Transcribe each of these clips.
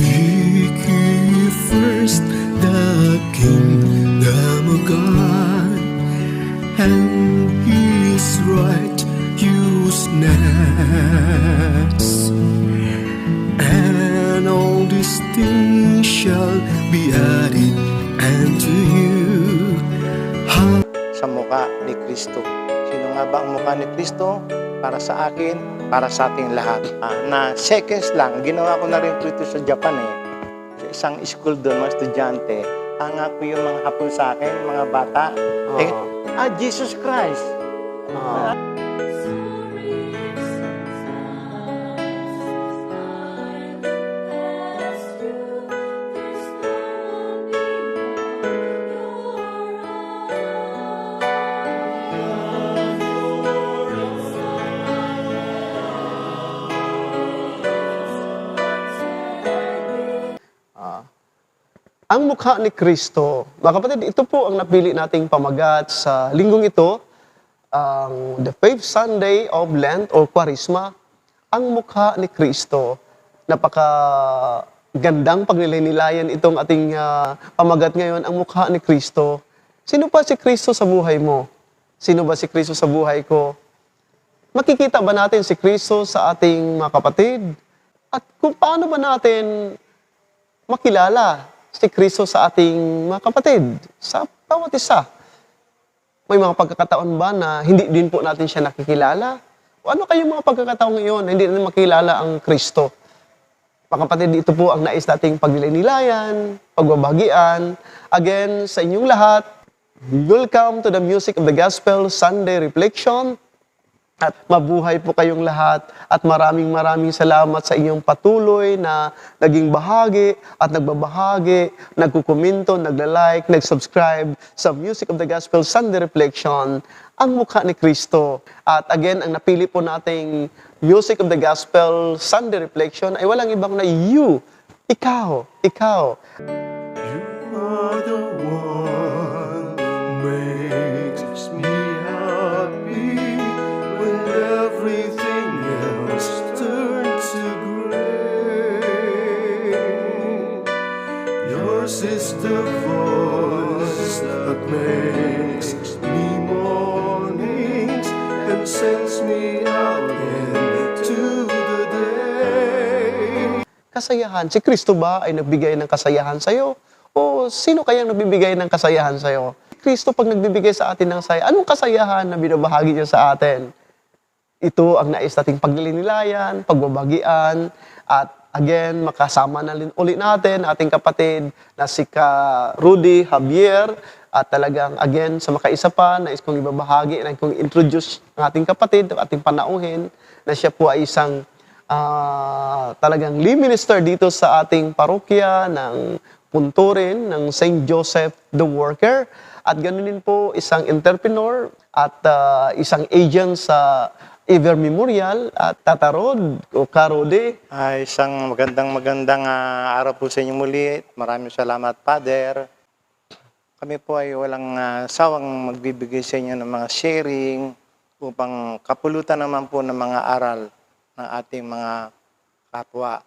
Seek ye first the kingdom of God and His righteousness, and all these things shall be added unto you. sa mukha ni Kristo. Sino nga ba ang mukha ni Kristo? Para sa akin, para sa ating lahat. Ah, na seconds lang, ginawa ko na rin po ito sa Japan eh. Sa isang school doon, mga estudyante, hanga ko yung mga hapon sa akin, mga bata. Eh, ah, Jesus Christ. Ang mukha ni Kristo, mga kapatid, ito po ang napili nating pamagat sa linggong ito, ang the fifth Sunday of Lent or Quaresma, ang mukha ni Kristo. Napaka gandang pagnilay-nilayan itong ating ah, pamagat ngayon, ang mukha ni Kristo. Sino pa si Kristo sa buhay mo? Sino ba si Kristo sa buhay ko? Makikita ba natin si Kristo sa ating mga kapatid? At kung paano ba natin makilala si Kristo sa ating mga kapatid, sa bawat isa. May mga pagkakataon ba na hindi din po natin siya nakikilala? O ano kayong mga pagkakataon ngayon na hindi natin makilala ang Kristo? Mga kapatid, ito po ang nais nating pagnilay-nilayan, pagbabagian. Again, sa inyong lahat, welcome to the Music of the Gospel Sunday Reflection. At mabuhay po kayong lahat at maraming maraming salamat sa inyong patuloy na naging bahagi at nagbabahagi, nagkukomento, nagla-like, nag-subscribe sa Music of the Gospel Sunday Reflection, ang mukha ni Kristo. At again, ang napili po nating Music of the Gospel Sunday Reflection ay walang ibang na you, ikaw, ikaw. Kasayahan. Si Kristo ba ay nagbigay ng kasayahan sa'yo? O sino kayang nagbibigay ng kasayahan sa'yo? Kristo pag nagbibigay sa atin ng saya, anong kasayahan na binabahagi niya sa atin? Ito ang nais nating paglilinilayan, pagbabagian, at again, makasama na ulit natin ating kapatid na si Ka Rudy Javier, at talagang again, sa makaisa pa, nais kong ibabahagi, nais kong introduce ang ating kapatid, ang ating panauhin, na siya po ay isang ah, talagang lead minister dito sa ating parokya ng Punturin ng St. Joseph the Worker. At ganoon din po isang entrepreneur at ah, isang agent sa Ever Memorial at Tatarod o Karode. ay isang magandang magandang ah, araw po sa inyo muli. Maraming salamat, Father. Kami po ay walang ah, sawang magbibigay sa inyo ng mga sharing upang kapulutan naman po ng mga aral ng ating mga kapwa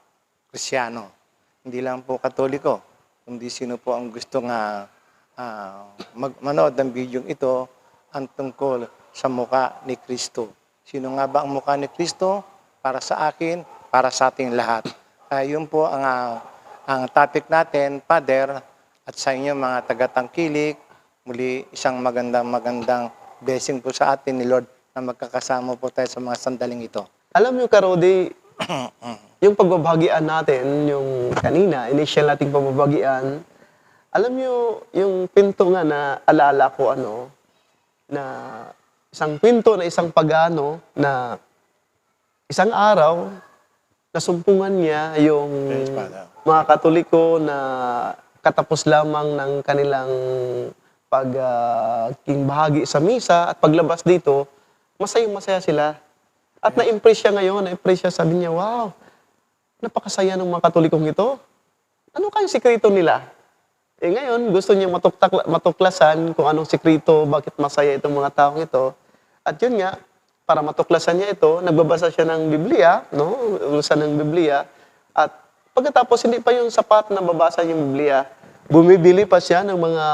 Krisyano. Hindi lang po Katoliko, kundi sino po ang gusto nga ah, mag- manood ng video ito ang tungkol sa muka ni Kristo. Sino nga ba ang muka ni Kristo? Para sa akin, para sa ating lahat. Kaya yun po ang, ah, ang topic natin, Father, at sa inyo mga tagatangkilik, muli isang magandang magandang blessing po sa atin ni Lord na magkakasama po tayo sa mga sandaling ito. Alam niyo, Karode, yung pagbabagian natin, yung kanina, initial nating pagbabagian, alam niyo, yung pinto nga na alala ko, ano, na isang pinto na isang pagano na isang araw, nasumpungan niya yung mga katoliko na katapos lamang ng kanilang pagking bahagi sa misa at paglabas dito, masayang masaya sila. At na-impress siya ngayon, na-impress siya, sabi niya, wow, napakasaya ng mga katolikong ito. Ano kayang sikreto nila? Eh ngayon, gusto niya matuktak, matuklasan kung anong sikreto, bakit masaya itong mga taong ito. At yun nga, para matuklasan niya ito, nagbabasa siya ng Biblia, no? Urusan ng Biblia. At Pagkatapos, hindi pa yung sapat na babasa yung Biblia. Bumibili pa siya ng mga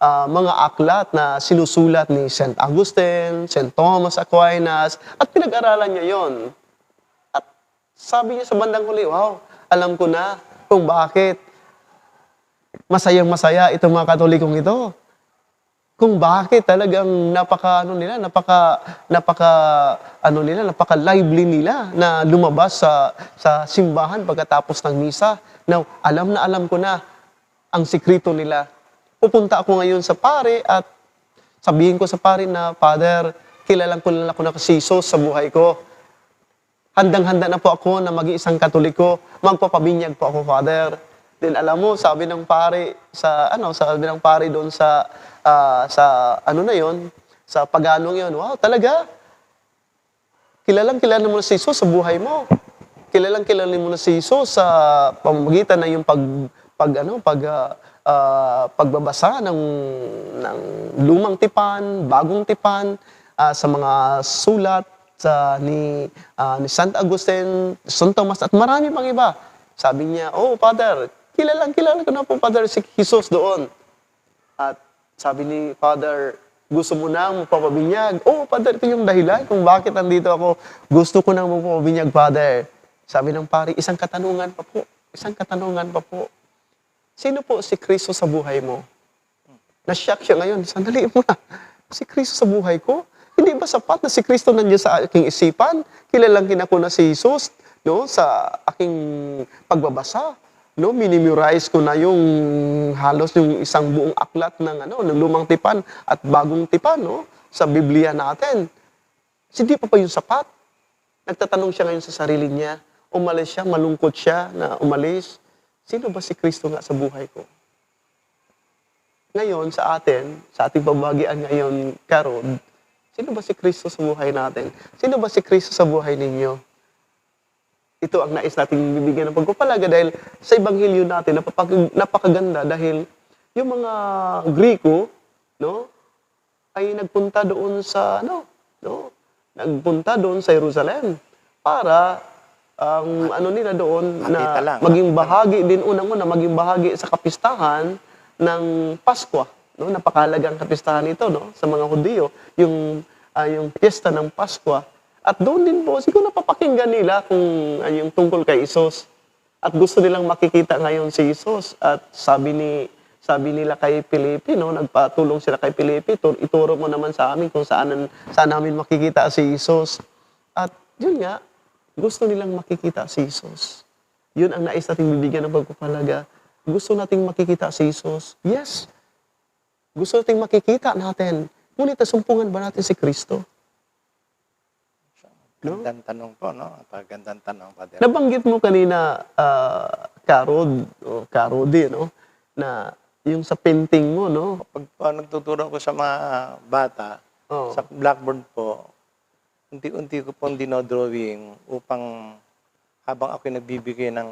ah, mga aklat na sinusulat ni St. Augustine, St. Thomas Aquinas, at pinag-aralan niya yon. At sabi niya sa bandang huli, wow, alam ko na kung bakit masayang masaya itong mga katolikong ito. Kung bakit talagang napaka ano nila, napaka napaka ano nila, napaka lively nila na lumabas sa sa simbahan pagkatapos ng misa. Now, alam na alam ko na ang sikreto nila. Pupunta ako ngayon sa pare at sabihin ko sa pare na, Father, kilalang ko lang ako na si Jesus sa buhay ko. Handang-handa na po ako na maging isang katoliko. Magpapabinyag po ako, Father. Then alam mo, sabi ng pare sa ano, sabi ng pare doon sa ah, sa ano na 'yon, sa paganong 'yon. Wow, talaga? Kilalang kilala mo na si Jesus sa buhay mo. Kilalang kilala mo na si Jesus sa pamamagitan ng yung pag pag ano, pag ah, ah, pagbabasa ng ng lumang tipan, bagong tipan ah, sa mga sulat sa ni ah, ni Saint Augustine, San Tomas at marami pang iba. Sabi niya, "Oh, Father, kilalang kilala ko na po Father si Jesus doon." At sabi ni Father, gusto mo na magpapabinyag. Oh, Father, ito yung dahilan kung bakit nandito ako. Gusto ko nang magpapabinyag, Father. Sabi ng pari, isang katanungan pa po. Isang katanungan pa po. Sino po si Kristo sa buhay mo? Na-shock siya ngayon. Sandali muna. Si Kristo sa buhay ko? Hindi ba sapat na si Kristo nandiyan sa aking isipan? Kilalang kinako na si Jesus no, sa aking pagbabasa. No, minimemorize ko na yung halos yung isang buong aklat ng ano, ng lumang tipan at bagong tipan no, sa Biblia natin. Hindi pa pa yung sapat. Nagtatanong siya ngayon sa sarili niya. Umalis siya, malungkot siya na umalis. Sino ba si Kristo nga sa buhay ko? Ngayon, sa atin, sa ating pabagian ngayon, karon, sino ba si Kristo sa buhay natin? Sino ba si Kristo sa buhay ninyo? Ito ang nais nating bibigyan ng pagpapalaga dahil sa Ebanghelyo natin, napapag- napakaganda dahil yung mga Griko, no, ay nagpunta doon sa, ano, no, nagpunta doon sa Jerusalem para ang ano nila doon Makita na lang. maging bahagi din unang-una maging bahagi sa kapistahan ng Pasko. No, napakahalagang kapistahan ito no sa mga Hudyo, yung ah, yung piyesta ng Pasko. At doon din po siguro napapakinggan nila kung ah, yung tungkol kay Isos. At gusto nilang makikita ngayon si Isos at sabi ni sabi nila kay Felipe, no, nagpatulong sila kay "Tur- ituro mo naman sa amin kung saan saan namin makikita si Isos. At yun nga, gusto nilang makikita si Jesus. Yun ang nais nating bibigyan ng pagpapalaga. Gusto nating makikita si Jesus. Yes. Gusto nating makikita natin. Ngunit sumpungan ba natin si Kristo? No? Gandang tanong po, no? Pagandang tanong, Father. Nabanggit mo kanina, uh, Karod, o Karodi, no? Na yung sa painting mo, no? Pag po nagtuturo ko sa mga bata, Oh. sa blackboard po, unti-unti ko pong dinodrawing upang habang ako nagbibigay ng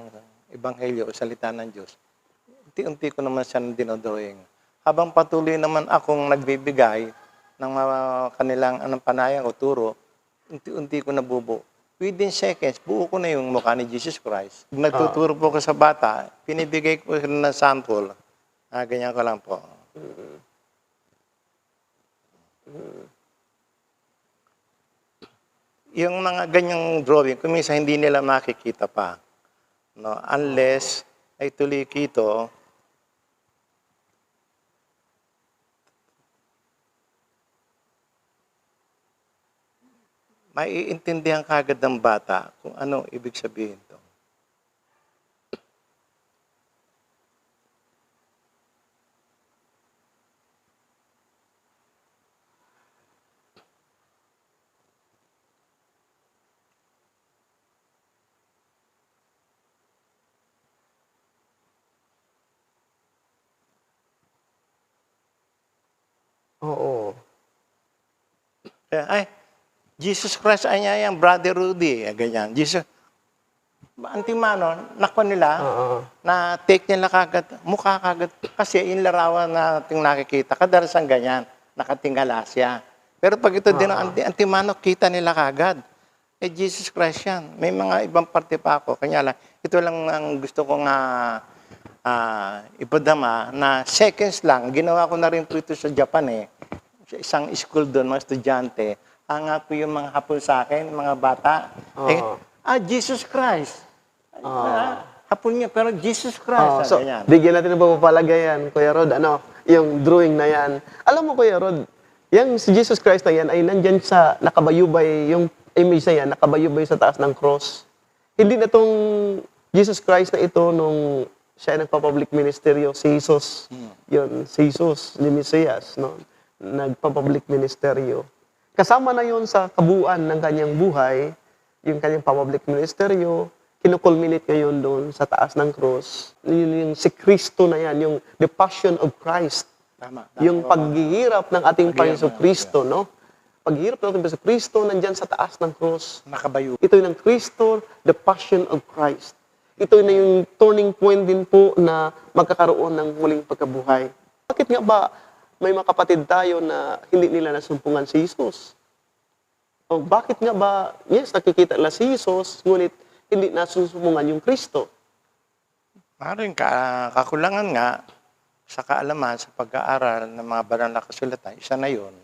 ebanghelyo o salita ng Diyos, unti-unti ko naman siya dinodrawing. Habang patuloy naman akong nagbibigay ng mga kanilang anong panayang o turo, unti-unti ko nabubo. Within seconds, buo ko na yung mukha ni Jesus Christ. Nagtuturo po ko sa bata, pinibigay ko ng sample. Ah, ganyan ko lang po. Yung mga ganyang drawing, kung minsan hindi nila makikita pa. No? Unless ay tuloy kito, maiintindihan kagad ng bata kung ano ibig sabihin to. Oo. Kaya, ay, Jesus Christ ay niya yung brother Rudy. Eh, ganyan. Jesus, antimano, nako nila, Oo. na take nila kagad, mukha kagad. Kasi yung larawan nating nakikita, kadalasan ganyan, nakatingala siya. Pero pag ito din ang anti, antimano, kita nila kagad. Eh, Jesus Christ yan. May mga ibang parte pa ako. Kanya lang, ito lang ang gusto kong ah, ah, ipadama na seconds lang. Ginawa ko na rin po ito sa Japan eh. Sa isang school doon, mga estudyante. Ang nga po yung mga hapon sa akin, mga bata. Eh, Oo. ah, Jesus Christ. Ah, hapon niya, pero Jesus Christ. Ah, so, ganyan. bigyan natin ng pagpapalagayan, Kuya Rod, ano, yung drawing na yan. Alam mo, Kuya Rod, yung si Jesus Christ na yan ay nandyan sa nakabayubay, yung image na yan, nakabayubay sa taas ng cross. Hindi na tong Jesus Christ na ito nung siya ay nagpa-public ministeryo, si Jesus. Yun, si Jesus, ni Mesias, no? nagpa-public ministeryo. Kasama na yon sa kabuuan ng kanyang buhay, yung kanyang public ministeryo, kinukulminate ngayon doon sa taas ng cross. Yun yung si Kristo na yan, yung the passion of Christ. Tama. tama yung paghihirap ng ating Panginoon ng- Kristo, no? Paghihirap ng ating Panginoon Kristo nandyan sa taas ng cross. Nakabayo. Ito yung ng Kristo, the passion of Christ. Ito na yung turning point din po na magkakaroon ng muling pagkabuhay. Bakit nga ba may mga kapatid tayo na hindi nila nasumpungan si Jesus? O bakit nga ba, yes, nakikita nila si Jesus, ngunit hindi nasusumpungan yung Kristo? Maaaring ka, kakulangan nga sa kaalaman, sa pag-aaral ng mga banal na kasulatan, isa na yun,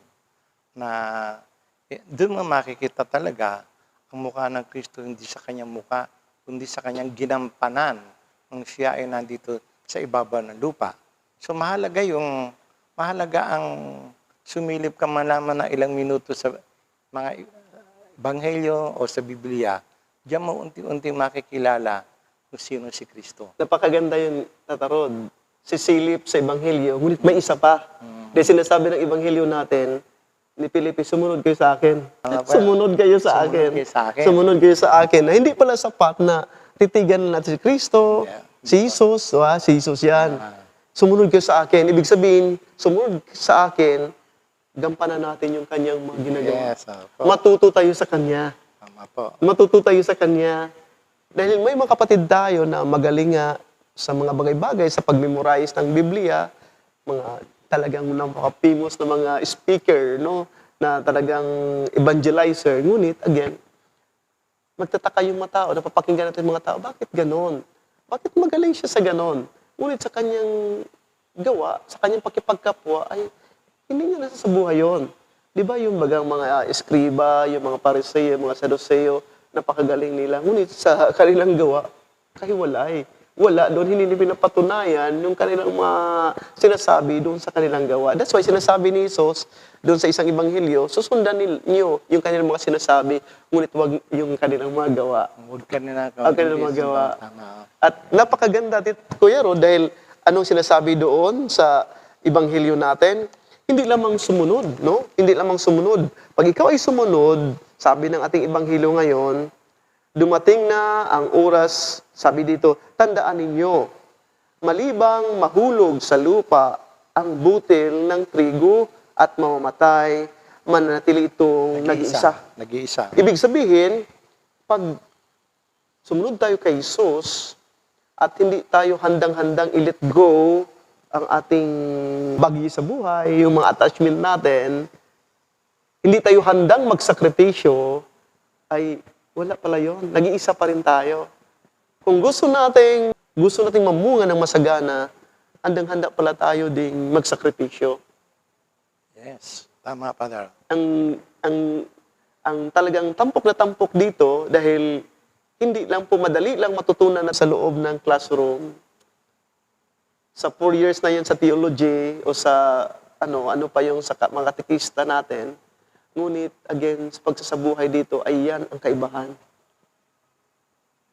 na eh, doon mo makikita talaga ang mukha ng Kristo hindi sa kanyang mukha, kundi sa kanyang ginampanan nung siya ay nandito sa ibabaw ng lupa. So mahalaga yung, mahalaga ang sumilip ka man lamang ng ilang minuto sa mga Ebanghelyo o sa Biblia, diyan mo unti-unti makikilala kung sino si Kristo. Napakaganda yun, Tatarod. Sisilip sa Ebanghelyo, ngunit may isa pa. Dahil sinasabi ng Ebanghelyo natin, ni Filipe, sumunod kayo sa akin. Po. Sumunod kayo sa Sumunod akin. kayo sa akin. Sumunod kayo sa akin. Na hindi pala sapat na titigan natin si Kristo, Yeah. si Jesus, ah, si Jesus yan. Sumunod kayo sa akin. Ibig sabihin, sumunod sa akin, gampanan natin yung kanyang mga ginagawa. Yes, opo. Matuto tayo sa kanya Tama po. matuto tayo sa Kanya. Dahil may mga kapatid tayo na magaling nga sa mga bagay-bagay, sa pag-memorize ng Biblia, mga talagang napaka-famous na mga speaker, no? na talagang evangelizer. Ngunit, again, magtataka yung mga tao, napapakinggan natin yung mga tao, bakit ganon? Bakit magaling siya sa ganon? Ngunit sa kanyang gawa, sa kanyang pakipagkapwa, ay hindi niya nasasabuhay yun. Di ba yung bagang mga uh, eskriba, yung mga pariseo, yung mga saduseo, napakagaling nila. Ngunit sa kanilang gawa, kahiwalay. Wala doon, hindi nila pinapatunayan yung kanilang mga sinasabi doon sa kanilang gawa. That's why sinasabi ni Jesus doon sa isang ebanghelyo, susundan niyo yung kanilang mga sinasabi, ngunit wag yung kanilang mga gawa. Huwag ka nila Ang kanilang mga gawa. At napakaganda, tit, Kuya Ro, dahil anong sinasabi doon sa ebanghelyo natin, hindi lamang sumunod, no? Hindi lamang sumunod. Pag ikaw ay sumunod, sabi ng ating ebanghelyo ngayon, dumating na ang oras, sabi dito, tandaan ninyo, malibang mahulog sa lupa ang butil ng trigo at mamamatay, mananatili itong nag-iisa. Nag-iisa. Ibig sabihin, pag sumunod tayo kay Jesus at hindi tayo handang-handang i-let go ang ating bagay sa buhay, yung mga attachment natin, hindi tayo handang magsakripisyo, ay wala pala yon. Nag-iisa pa rin tayo. Kung gusto nating, gusto nating mamunga ng masagana, handang-handa pala tayo ding magsakripisyo Yes. Tama, Father. ang ang ang talagang tampok na tampok dito dahil hindi lang po madali lang matutunan na sa loob ng classroom. Sa four years na yun sa theology o sa ano ano pa yung sa mga katekista natin. Ngunit again, sa pagsasabuhay dito ay yan ang kaibahan.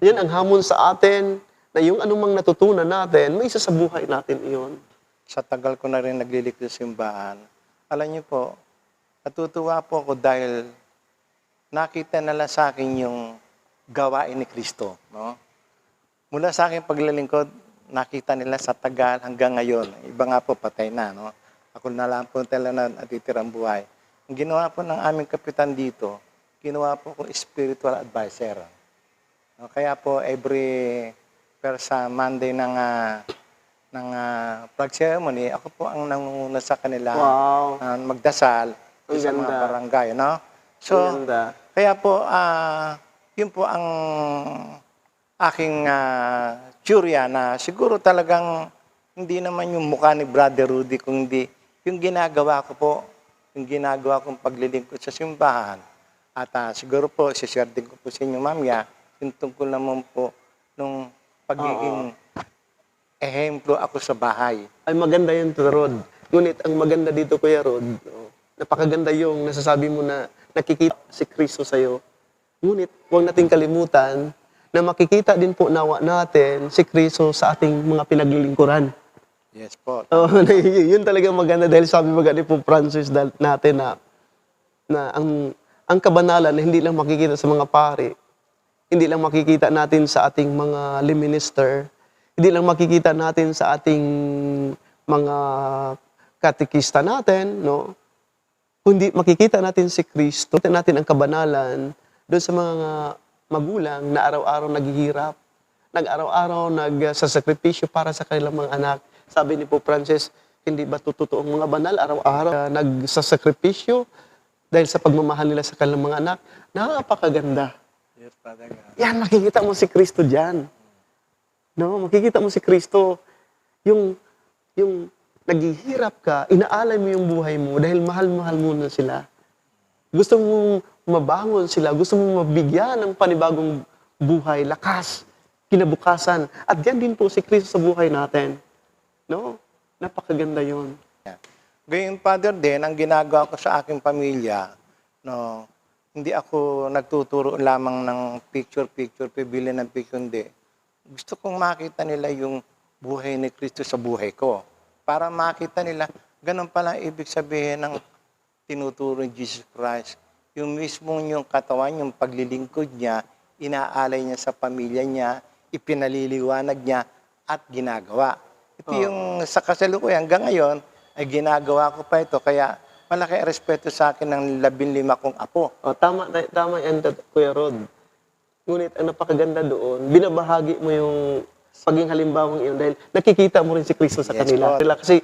Yan ang hamon sa atin na yung anumang natutunan natin, may isa sa buhay natin iyon. Sa tagal ko na rin naglilikod sa simbahan, alam niyo po, natutuwa po ako dahil nakita nila sa akin yung gawain ni Kristo. No? Mula sa akin paglalingkod, nakita nila sa tagal hanggang ngayon. Iba nga po, patay na. No? Ako na lang po tala na natitirang buhay. Ang ginawa po ng aming kapitan dito, ginawa po ko spiritual advisor. No, kaya po every per sa Monday ng ah, ng ah, flag ceremony, ako po ang nangunguna sa kanila Wow. ah, magdasal Ang sa mga barangay, no? So. Kaya po, ah, yun po ang aking uh, teorya na siguro talagang hindi naman yung mukha ni Brother Rudy, kundi yung ginagawa ko po, yung ginagawa kong paglilingkod sa simbahan. At ah, siguro po, sishare din ko po sa inyo, mamaya, yung tungkol naman po nung pagiging ehemplo ako sa bahay. Ay maganda yun, Rod. Ngunit ang maganda dito, Kuya Rod, no, napakaganda yung nasasabi mo na nakikita si Kristo sa'yo. Ngunit huwag nating kalimutan na makikita din po nawa natin si Kristo sa ating mga pinaglilingkuran. Yes po. Oh, yun talaga maganda dahil sabi mga ni po Francis natin na na ang ang kabanalan na hindi lang makikita sa mga pari, hindi lang makikita natin sa ating mga minister, hindi lang makikita natin sa ating mga katikista natin, no? Kundi makikita natin si Kristo, natin ang kabanalan doon sa mga magulang na araw-araw naghihirap, nag-araw-araw nagsasakripisyo para sa kanilang mga anak. Sabi ni Pope Francis, hindi ba tututuong mga banal araw-araw uh, nagsasakripisyo dahil sa pagmamahal nila sa kanilang mga anak? Napakaganda. Yes. Yan, makikita mo si Kristo dyan. No, makikita mo si Kristo. Yung, yung naghihirap ka, inaalay mo yung buhay mo dahil mahal-mahal mo na sila. Gusto mong mabangon sila, gusto mong mabigyan ng panibagong buhay, lakas, kinabukasan. At yan din po si Kristo sa buhay natin. No? Napakaganda yon. Gayun, Father, din, ang ginagawa ko sa aking pamilya, no, hindi ako nagtuturo lamang ng picture-picture, pibili ng picture, hindi. Gusto kong makita nila yung buhay ni Kristo sa buhay ko. Para makita nila, ganun pala ibig sabihin ng tinuturo ni Jesus Christ. Yung mismong yung katawan, yung paglilingkod niya, inaalay niya sa pamilya niya, ipinaliliwanag niya, at ginagawa. Ito yung sa kasalukuyan hanggang ngayon, ay ginagawa ko pa ito. Kaya malaki respeto sa akin ng labing lima kong apo. O, tama, tama yan, Kuya Rod. Ngunit ang napakaganda doon, binabahagi mo yung paging halimbawang iyon dahil nakikita mo rin si Kristo sa Yes, kanila. Sila- Kasi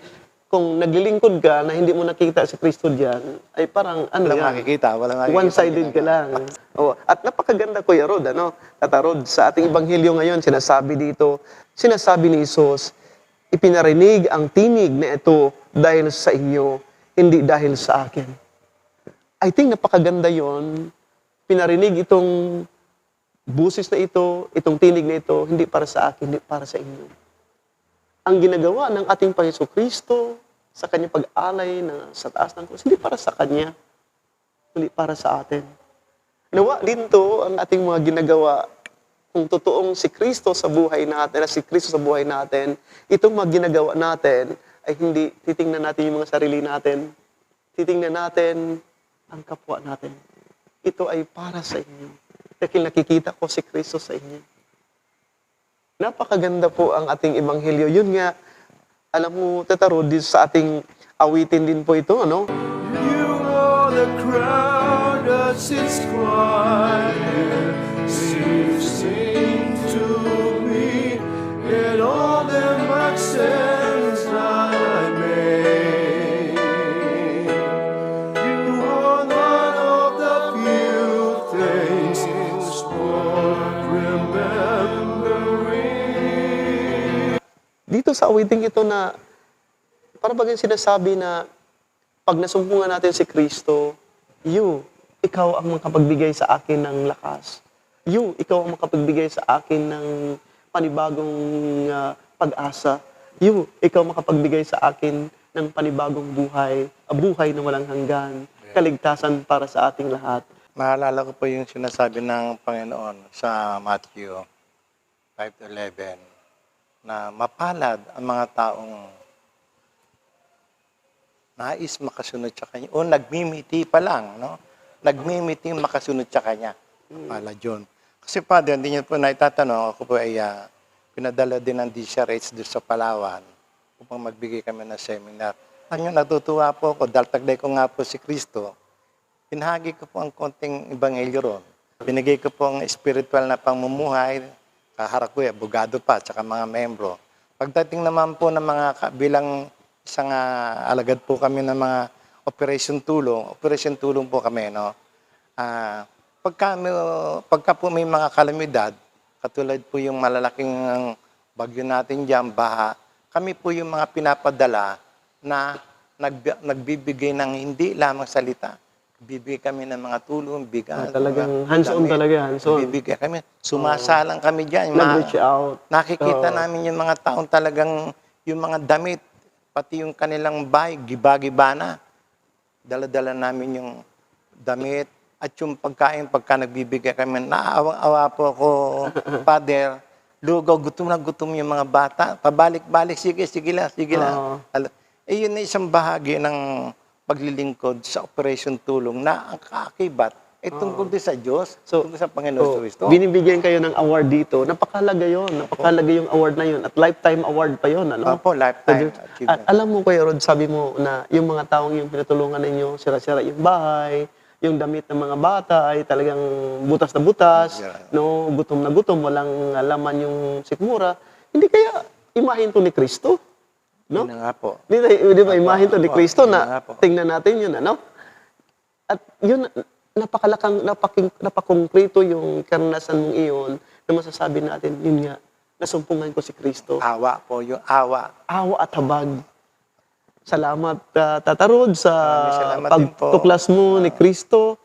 kung naglilingkod ka na hindi mo nakikita si Kristo diyan, ay parang ano Walang yan, makikita, walang makikita. one-sided ka lang. Oh, at napakaganda Kuya Rod, ano? Tata Rod, sa ating ebanghelyo ngayon, sinasabi dito, sinasabi ni Isus, ipinarinig ang tinig na ito dahil sa inyo, hindi dahil sa akin. I think napakaganda yon. Pinarinig itong busis na ito, itong tinig na ito, hindi para sa akin, hindi para sa inyo. Ang ginagawa ng ating Panginoon Kristo sa kanyang pag-alay na sa taas ng krus, hindi para sa kanya, kundi para sa atin. Nawa din to ang ating mga ginagawa kung totoong si Kristo sa buhay natin, at si Kristo sa buhay natin, itong mga ginagawa natin ay hindi titingnan natin yung mga sarili natin. Titingnan natin ang kapwa natin. Ito ay para sa inyo. Dahil nakikita ko si Kristo sa inyo. Napakaganda po ang ating ebanghelyo. Yun nga, alam mo, Tata Rod, sa ating awitin din po ito, ano? You are the crowd that sits dito sa awiting ito na para bagay sinasabi na pag nasumpungan natin si Kristo, you, ikaw ang makapagbigay sa akin ng lakas. You, ikaw ang makapagbigay sa akin ng panibagong ah, pag-asa. You, ikaw makapagbigay sa akin ng panibagong buhay, ah, buhay na walang hanggan, kaligtasan para sa ating lahat. Maalala ko po yung sinasabi ng Panginoon sa Matthew 5.11 na mapalad ang mga taong nais makasunod sa Kanya o nagmimiti pa lang, no? Nagmimiti makasunod sa Kanya. Palad yun. Kasi Father, hindi niyo po naitatanong, ako po ay ah, pinadala din ng DCRH doon sa Palawan upang magbigay kami ng seminar. Ano natutuwa po ako dahil taglay ko nga po si Kristo. Pinahagi ko po ang konting ebanghelyo ron. Binigay ko po ang spiritual na pamumuhay, kaharap ko eh, abogado pa, tsaka mga membro. Pagdating naman po ng mga bilang isang ah, alagad po kami ng mga operation tulong, operation tulong po kami, no? Ah, pagka, pagka po may mga kalamidad, katulad po yung malalaking bagyo natin dyan, baha, kami po yung mga pinapadala na nag, nagbibigay ng hindi lamang salita. Bibigay kami ng mga tulong, bigas. Ah, talagang hands-on talaga, hands-on. Bibigay kami. Sumasalang kami dyan. Nag-reach out. Nakikita Oo. namin yung mga taong talagang, yung mga damit, pati yung kanilang bahay, giba-giba na. Dala-dala namin yung damit at yung pagkain, pagka nagbibigay kami, naawa-awa po ako, Father, lugaw, gutom na gutom yung mga bata. Pabalik-balik, sige, sige lang, sige lang. Al- Eh, yun na isang bahagi ng paglilingkod sa Operation Tulong na ang kaakibat ay tungkol din sa Diyos, So, tungkol sa Panginoon So, Kristo. binibigyan kayo ng award dito. Napakalaga yon, Napakalaga yung award na yun. At lifetime award pa yon, ano? Opo, lifetime At alam mo, Kuya Rod, sabi mo na yung mga taong yung pinatulungan ninyo, sira-sira yung bahay, yung damit ng mga bata ay talagang butas na butas, Yeah. no, gutom na gutom, walang laman yung sikmura. Hindi kaya imahin to ni Kristo? No? Yun na nga po. Di, ba- di ba, imahin to ni Kristo na tingnan natin yun, ano? At yun, napakalakang, napaking, napakongkrito yung karanasan mong iyon na masasabi natin, yun nga, nasumpungan ko si Kristo. Awa po, yung awa. Awa at habag. Salamat, uh, Tata Rod, sa pagtuklas mo ni Kristo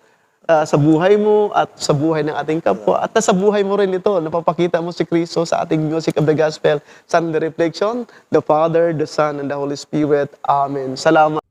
ah, sa buhay mo at sa buhay ng ating kapwa. At sa buhay mo rin ito, napapakita mo si Kristo sa ating Music of the Gospel Sunday Reflection, the Father, the Son, and the Holy Spirit. Amen. Salamat.